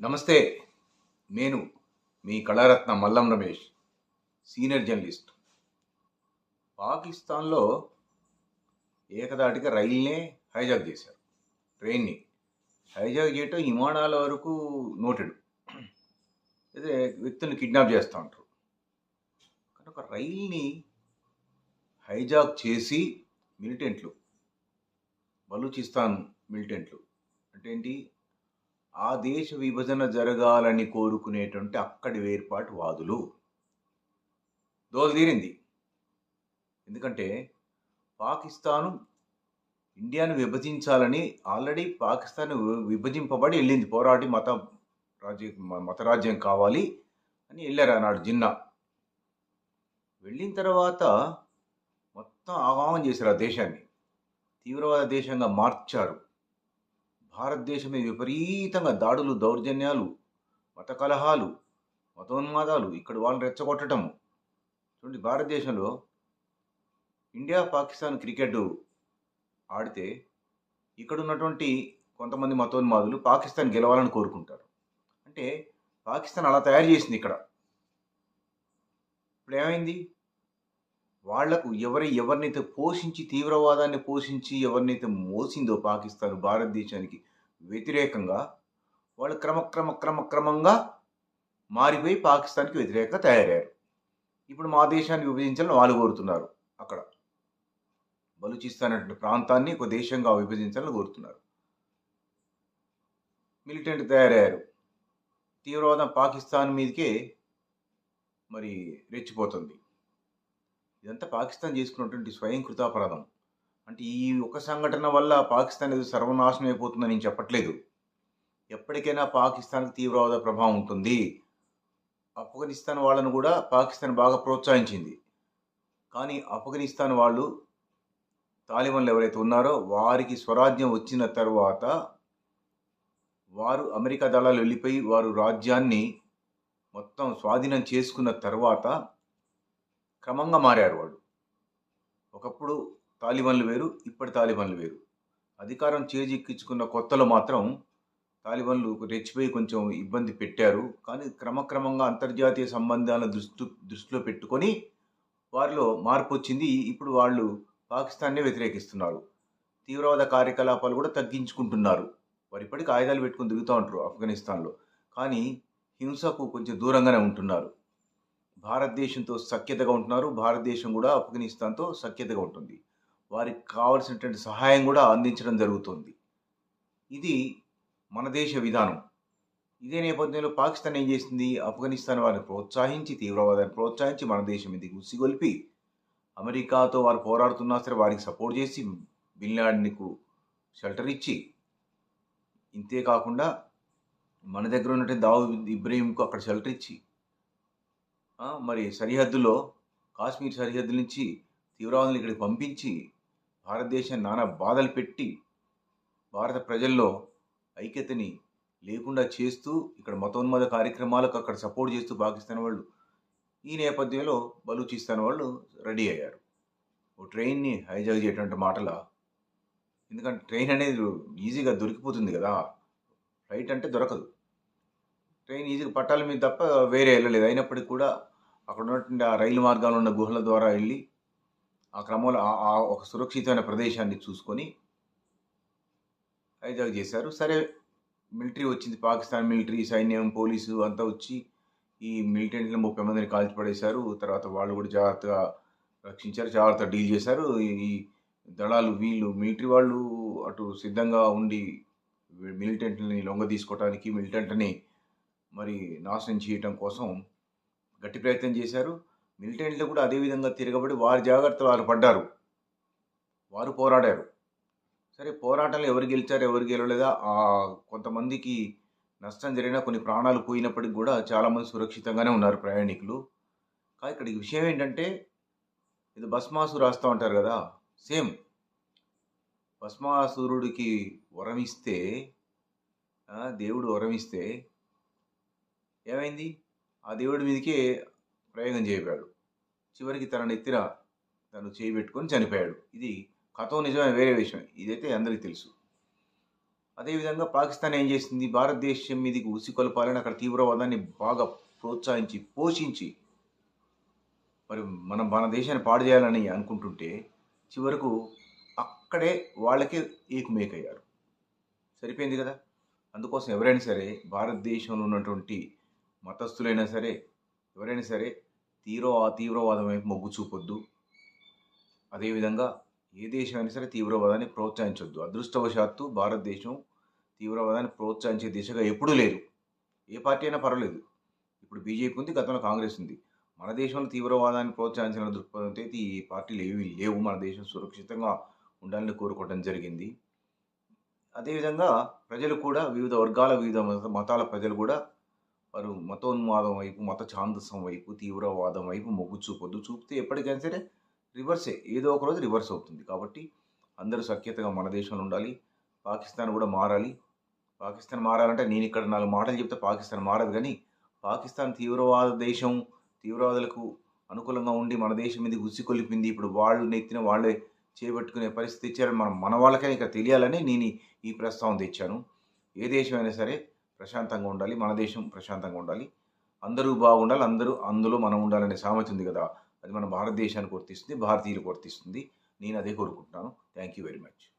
నమస్తే నేను మీ కళారత్న మల్లం రమేష్ సీనియర్ జర్నలిస్ట్. పాకిస్తాన్లో ఏకదాటిగా రైల్నే హైజాక్ చేశారు ట్రైన్ని. హైజాక్ చేయటం విమానాల వరకు నోటెడ్. అదే వ్యక్తులను కిడ్నాప్ చేస్తూ ఉంటారు. కానీ ఒక రైల్ని హైజాక్ చేసి మిలిటెంట్లు బలూచిస్తాన్ మిలిటెంట్లు అంటే ఏంటి? ఆ దేశ విభజన జరగాలని కోరుకునేటువంటి అక్కడి వేర్పాటు వాదులు. దోలుదీరింది ఎందుకంటే పాకిస్తాను ఇండియాను విభజించాలని ఆల్రెడీ పాకిస్తాన్ విభజింపబడి వెళ్ళింది. పోరాటి మత రాజ్య మతరాజ్యం కావాలి అని వెళ్ళారు ఆనాడు జిన్నా. వెళ్ళిన తర్వాత మొత్తం ఆహ్వానం చేశారు ఆ దేశాన్ని. తీవ్రవాద దేశంగా మార్చారు. భారతదేశమే విపరీతంగా దాడులు దౌర్జన్యాలు మత కలహాలు మతోన్మాదాలు ఇక్కడ వాళ్ళని రెచ్చగొట్టడము. చూడండి భారతదేశంలో ఇండియా పాకిస్తాన్ క్రికెట్ ఆడితే ఇక్కడ ఉన్నటువంటి కొంతమంది మతోన్మాదులు పాకిస్తాన్ గెలవాలని కోరుకుంటారు. అంటే పాకిస్తాన్ అలా తయారు చేసింది ఇక్కడ. ఇప్పుడు ఏమైంది? వాళ్ళకు ఎవరి ఎవరినైతే పోషించి తీవ్రవాదాన్ని పోషించి ఎవరినైతే మోసిందో పాకిస్తాన్ భారతదేశానికి వ్యతిరేకంగా వాళ్ళు క్రమక్రమ క్రమక్రమంగా మారిపోయి పాకిస్తాన్కి వ్యతిరేకంగా తయారయ్యారు. ఇప్పుడు మా దేశాన్ని విభజించాలని వాళ్ళు కోరుతున్నారు అక్కడ. బలూచిస్తాన్ అనే ప్రాంతాన్ని ఒక దేశంగా విభజించాలని కోరుతున్నారు. మిలిటెంట్ తయారయ్యారు. తీవ్రవాదం పాకిస్తాన్ మీదకే మరి రెచ్చిపోతుంది. ఇదంతా పాకిస్తాన్ చేసుకున్నటువంటి స్వయం కృతాపరాధం అంటే ఈ ఒక సంఘటన వల్ల పాకిస్తాన్ ఏదో సర్వనాశనం అయిపోతుందని నేను చెప్పట్లేదు. ఎప్పటికైనా పాకిస్తాన్కి తీవ్రవాద ప్రభావం ఉంటుంది. ఆఫ్ఘనిస్తాన్ వాళ్ళను కూడా పాకిస్తాన్ బాగా ప్రోత్సహించింది. కానీ ఆఫ్ఘనిస్తాన్ వాళ్ళు తాలిబాన్లు ఎవరైతే ఉన్నారో వారికి స్వరాజ్యం వచ్చిన తర్వాత వారు అమెరికా దళాలు వెళ్ళిపోయి వారు రాజ్యాన్ని మొత్తం స్వాధీనం చేసుకున్న తర్వాత క్రమంగా మారారు వాళ్ళు. ఒకప్పుడు తాలిబాన్లు వేరు ఇప్పటి తాలిబాన్లు వేరు. అధికారం చేజిక్కించుకున్న కొత్తలో మాత్రం తాలిబాన్లు రెచ్చిపోయి కొంచెం ఇబ్బంది పెట్టారు. కానీ క్రమక్రమంగా అంతర్జాతీయ సంబంధాలను దృష్టి దృష్టిలో పెట్టుకొని వారిలో మార్పు వచ్చింది. ఇప్పుడు వాళ్ళు పాకిస్తాన్నే వ్యతిరేకిస్తున్నారు. తీవ్రవాద కార్యకలాపాలు కూడా తగ్గించుకుంటున్నారు. వారు ఆయుధాలు పెట్టుకుని తిరుగుతూ ఉంటారు ఆఫ్ఘనిస్తాన్లో. కానీ హింసకు కొంచెం దూరంగానే ఉంటున్నారు. భారతదేశంతో సఖ్యతగా ఉంటున్నారు. భారతదేశం కూడా ఆఫ్ఘనిస్తాన్తో సఖ్యతగా ఉంటుంది. వారికి కావలసినటువంటి సహాయం కూడా అందించడం జరుగుతుంది. ఇది మన దేశ విధానం. ఇదే నేపథ్యంలో పాకిస్తాన్ ఏం చేసింది? ఆఫ్ఘనిస్తాన్ వారిని ప్రోత్సహించి తీవ్రవాదాన్ని ప్రోత్సహించి మన దేశం ఇది ఉసిగొల్పి అమెరికాతో వారు పోరాడుతున్నా సరే వారికి సపోర్ట్ చేసి బిన్ షెల్టర్ ఇచ్చి ఇంతే కాకుండా మన దగ్గర ఉన్నటువంటి దావు ఇబ్రహీంకు అక్కడ షెల్టర్ ఇచ్చి మరి సరిహద్దులో కాశ్మీర్ సరిహద్దు నుంచి తీవ్రవాదులు ఇక్కడికి పంపించి భారతదేశం నానా బాధలు పెట్టి భారత ప్రజల్లో ఐక్యతని లేకుండా చేస్తూ ఇక్కడ మతోన్మాద కార్యక్రమాలకు అక్కడ సపోర్ట్ చేస్తూ పాకిస్తాన్ వాళ్ళు ఈ నేపథ్యంలో బలూచిస్తాన్ వాళ్ళు రెడీ అయ్యారు. ఓ ట్రైన్ని హైజాక్ చేయటువంటి మాటల ఎందుకంటే ట్రైన్ అనేది ఈజీగా దొరికిపోతుంది కదా. ఫ్లైట్ అంటే దొరకదు. ట్రైన్ ఈజీగా పట్టాల మీద తప్ప వేరే వెళ్ళలేదు. అయినప్పటికీ కూడా అక్కడ ఉన్నటువంటి ఆ రైలు మార్గాలు ఉన్న గుహల ద్వారా వెళ్ళి ఆ క్రమంలో ఆ- ఒక సురక్షితమైన ప్రదేశాన్ని చూసుకొని హైజాక్ చేశారు. సరే మిలిటరీ వచ్చింది. పాకిస్తాన్ మిలిటరీ సైన్యం పోలీసు అంతా వచ్చి ఈ మిలిటెంట్లు ముప్పై మందిని కాల్చిపడేశారు. తర్వాత వాళ్ళు కూడా జాగ్రత్తగా రక్షించారు జాగ్రత్తగా డీల్ చేశారు. ఈ- దళాలు వీళ్ళు మిలిటరీ వాళ్ళు అటు సిద్ధంగా ఉండి మిలిటెంట్ని లొంగ తీసుకోవడానికి మిలిటెంట్ని మరి నాశనం చేయటం కోసం గట్టి ప్రయత్నం చేశారు. మిలిటెంట్లు కూడా అదే విధంగా తిరగబడి వారి జాగ్రత్త వారు పడ్డారు. వారు పోరాడారు. సరే పోరాటంలో ఎవరు గెలిచారు ఎవరు గెలవలేదా? ఆ కొంతమందికి నష్టం జరిగినా కొన్ని ప్రాణాలు పోయినప్పటికి కూడా చాలామంది సురక్షితంగానే ఉన్నారు ప్రయాణికులు. కానీ ఇక్కడ విషయం ఏంటంటే ఇది భస్మాసు రాస్తూ ఉంటారు కదా? సేమ్. భస్మాసురుడికి వరం ఇస్తే దేవుడు వరం ఇస్తే ఏమైంది? ఆ దేవుడి మీదకే ప్రయోగం చేయబోయాడు. చివరికి తన నెత్తిన తను చేయి పెట్టుకొని చనిపోయాడు. ఇది కథో నిజమైన వేరే విషయం. ఇదైతే అందరికీ తెలుసు. అదేవిధంగా పాకిస్తాన్ ఏం చేసింది? భారతదేశం మీదకి ఉసికొలపాలని అక్కడ తీవ్రవాదాన్ని బాగా ప్రోత్సహించి పోషించి మరి మనం మన దేశాన్ని పాడు చేయాలని అనుకుంటుంటే చివరకు అక్కడే వాళ్ళకే ఏకుమేకయ్యారు. సరిపోయింది కదా? అందుకోసం ఎవరైనా సరే భారతదేశంలో ఉన్నటువంటి మతస్థులైనా సరే ఎవరైనా సరే తీవ్ర తీవ్రవాదం వైపు మొగ్గు చూపొద్దు. అదేవిధంగా ఏ దేశమైనా సరే తీవ్రవాదాన్ని ప్రోత్సహించొద్దు. అదృష్టవశాత్తు భారతదేశం తీవ్రవాదాన్ని ప్రోత్సహించే దిశగా ఎప్పుడూ లేదు. ఏ పార్టీ అయినా పర్వాలేదు. ఇప్పుడు బీజేపీ ఉంది గతంలో కాంగ్రెస్ ఉంది. మన దేశంలో తీవ్రవాదాన్ని ప్రోత్సహించిన దృక్పథంతో అయితే ఈ పార్టీలు ఏవి లేవు. మన దేశం సురక్షితంగా ఉండాలని కోరుకోవడం జరిగింది. అదేవిధంగా ప్రజలు కూడా వివిధ వర్గాల వివిధ మత- మతాల ప్రజలు కూడా వారు మతోన్మాదం వైపు మత ఛాందసం వైపు తీవ్రవాదం వైపు మొగ్గు చూపొద్దు చూపితే ఎప్పటికైనా సరే రివర్సే. ఏదో ఒక రోజు రివర్స్ అవుతుంది. కాబట్టి అందరూ సఖ్యతగా మన దేశంలో ఉండాలి. పాకిస్తాన్ కూడా మారాలి. పాకిస్తాన్ మారాలంటే నేను ఇక్కడ నాలుగు మాటలు చెప్తే పాకిస్తాన్ మారదు కానీ పాకిస్తాన్ తీవ్రవాద దేశం తీవ్రవాదులకు అనుకూలంగా ఉండి మన దేశం మీద ఉసికొలిపింది ఇప్పుడు వాళ్ళు నెత్తిన వాళ్ళే చేపట్టుకునే పరిస్థితి ఇచ్చారని మనం మన వాళ్ళకైనా ఇక్కడ తెలియాలని నేను ఈ- ఈ ప్రస్తావన తెచ్చాను. ఏ దేశమైనా సరే ప్రశాంతంగా ఉండాలి మన దేశం ప్రశాంతంగా ఉండాలి. అందరూ బాగుండాలి అందరూ అందులో మనం ఉండాలనే సామెత ఉంది కదా. అది మన భారతదేశానికి వర్తిస్తుంది భారతీయులకు వర్తిస్తుంది. నేను అదే కోరుకుంటున్నాను. Thank you very much